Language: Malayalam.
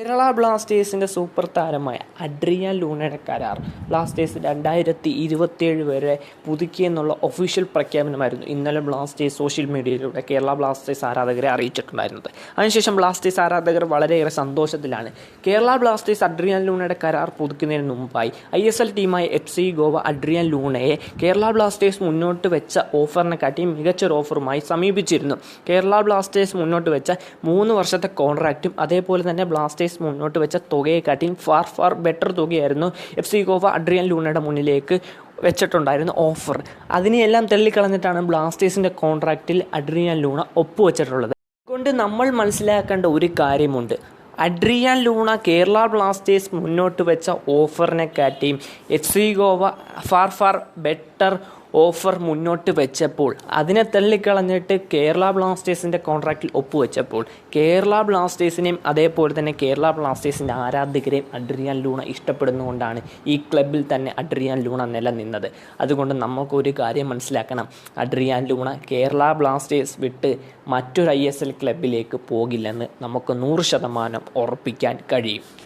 കേരള ബ്ലാസ്റ്റേഴ്സിന്റെ സൂപ്പർ താരമായ അഡ്രിയ ലൂണയുടെ കരാർ ബ്ലാസ്റ്റേഴ്സ് രണ്ടായിരത്തി ഇരുപത്തിയേഴ് വരെ പുതുക്കിയെന്നുള്ള ഒഫീഷ്യൽ പ്രഖ്യാപനമായിരുന്നു ഇന്നലെ ബ്ലാസ്റ്റേഴ്സ് സോഷ്യൽ മീഡിയയിലൂടെ കേരള ബ്ലാസ്റ്റേഴ്സ് ആരാധകരെ അറിയിച്ചിട്ടുണ്ടായിരുന്നത്. അതിനുശേഷം ബ്ലാസ്റ്റേഴ്സ് ആരാധകർ വളരെയേറെ സന്തോഷത്തിലാണ്. കേരള ബ്ലാസ്റ്റേഴ്സ് അഡ്രിയൻ ലൂണയുടെ കരാർ പുതുക്കുന്നതിന് മുമ്പായി ഐ എസ് എൽ ടീമായ എഫ് സി ഗോവ അഡ്രിയൻ ലൂണയെ കേരള ബ്ലാസ്റ്റേഴ്സ് മുന്നോട്ട് വെച്ച ഓഫറിനെക്കാട്ടി മികച്ചൊരു ഓഫറുമായി സമീപിച്ചിരുന്നു. കേരള ബ്ലാസ്റ്റേഴ്സ് മുന്നോട്ട് വെച്ച മൂന്ന് വർഷത്തെ കോൺട്രാക്റ്റും അതേപോലെ തന്നെ ബ്ലാസ്റ്റേഴ്സ് മുന്നോട്ട് വെച്ച തുകയെക്കാട്ടിയും ഫാർ ഫാർ ബെറ്റർ തുകയായിരുന്നു എഫ് സി ഗോവ അഡ്രിയൻ ലൂണയുടെ മുന്നിലേക്ക് വെച്ചിട്ടുണ്ടായിരുന്നു ഓഫർ അതിനെയെല്ലാം തള്ളിക്കളഞ്ഞിട്ടാണ് ബ്ലാസ്റ്റേഴ്സിന്റെ കോൺട്രാക്റ്റിൽ അഡ്രിയൻ ലൂണ ഒപ്പുവെച്ചിട്ടുള്ളത്. അതുകൊണ്ട് നമ്മൾ മനസ്സിലാക്കേണ്ട ഒരു കാര്യമുണ്ട്. അഡ്രിയൻ ലൂണ കേരള ബ്ലാസ്റ്റേഴ്സ് മുന്നോട്ട് വെച്ച ഓഫറിനെ കാട്ടിയും F C Goa far far better offer മുന്നോട്ട് വെച്ചപ്പോൾ അതിനെ തള്ളിക്കളഞ്ഞിട്ട് കേരള ബ്ലാസ്റ്റേഴ്സിന്റെ കോൺട്രാക്റ്റിൽ ഒപ്പുവെച്ചപ്പോൾ കേരള ബ്ലാസ്റ്റേഴ്സിനെയും അതേപോലെ തന്നെ കേരള ബ്ലാസ്റ്റേഴ്സിന്റെ ആരാധകരെയും അഡ്രിയാൻ ലൂണ ഇഷ്ടപ്പെടുന്നുകൊണ്ടാണ് ഈ ക്ലബിൽ തന്നെ അഡ്രിയാൻ ലൂണ നിലനിന്നത്. അതുകൊണ്ട് നമുക്കൊരു കാര്യം മനസ്സിലാക്കണം. അഡ്രിയാൻ ലൂണ കേരള ബ്ലാസ്റ്റേഴ്സ് വിട്ട് മറ്റൊരു ഐ എസ് എൽ ക്ലബിലേക്ക് പോകില്ലെന്ന് നമുക്ക് നൂറ് ശതമാനം ഉറപ്പിക്കാൻ കഴിയും.